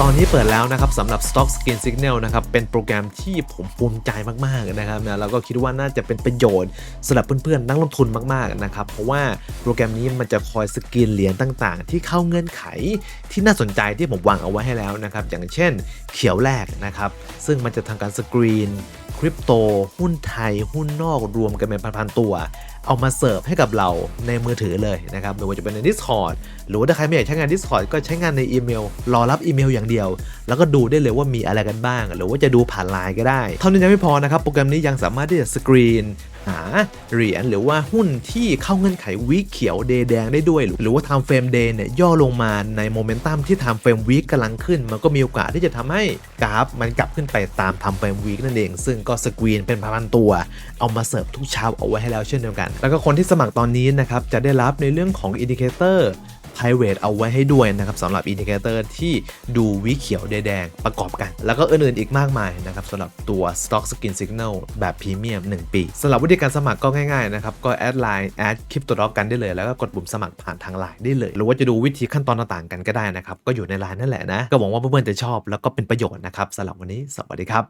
ตอนนี้เปิดแล้วนะครับสำหรับ Stock Skin Signal นะครับเป็นโปรแกรมที่ผมภูมิใจมากๆนะครับนะแล้วก็คิดว่าน่าจะเป็นประโยชน์สำหรับเพื่อนๆนักลงทุนมากๆนะครับเพราะว่าโปรแกรมนี้มันจะคอยสกรีนเหรียญต่างๆ ที่เข้าเงื่อนไขที่น่าสนใจที่ผมวางเอาไว้ให้แล้วนะครับอย่างเช่นเขียวแรกนะครับซึ่งมันจะทำการสกรีน คริปโต หุ้นไทย หุ้นนอกรวมกันเป็นพันๆตัว เอามาเสิร์ฟให้กับเราในมือถือเลยนะครับไม่ว่าจะเป็นใน Discord หรือว่าถ้าใครไม่อยากใช้งาน Discord ก็ใช้งานในอีเมล รอรับอีเมลอย่างเดียว แล้วก็ดูได้เลยว่ามีอะไรกันบ้าง หรือว่าจะดูผ่านไลน์ก็ได้ เท่านี้ยังไม่พอนะครับ โปรแกรมนี้ยังสามารถที่จะสกรีนหาเหรียญหรือว่าหุ้นที่เข้าเงื่อนไขวีคเขียวเดย์แดงได้ด้วย หรือว่าทำเฟรมเดย์เนี่ยย่อลงมาในโมเมนตัมที่ทำเฟรมวีคกำลังขึ้น มันก็มีโอกาสที่จะทำให้กราฟมันกลับขึ้นไปตามทำเฟรมวีคนั่นเอง ซึ่งก็สกรีนเป็นพันตัว เอามาเสิร์ฟทุกเช้าเอาไว้ให้แล้วเช่นเดียวกัน แล้วก็คนที่สมัครตอนนี้นะครับจะได้รับในเรื่องของอินดิเคเตอร์ private เอาไว้ให้ด้วยนะครับสำหรับอินดิเคเตอร์ที่ดูวิเขียวแดงประกอบกัน แล้วก็อื่นๆอีกมากมายนะครับสำหรับตัว Stock Skin Signal แบบพรีเมียม1 ปีสำหรับวิธีการสมัครก็ง่ายๆนะครับก็แอดไลน์แอดคลิปตัวด็อกกันได้เลย แล้วก็กดปุ่มสมัครผ่านทางไลน์ได้เลย หรือว่าจะดูวิธีขั้นตอนต่างๆกันก็ได้นะครับก็อยู่ในไลน์นั่นแหละนะก็หวังว่าเพื่อนๆจะชอบแล้วก็เป็นประโยชน์นะครับสำหรับวันนี้สวัสดีครับ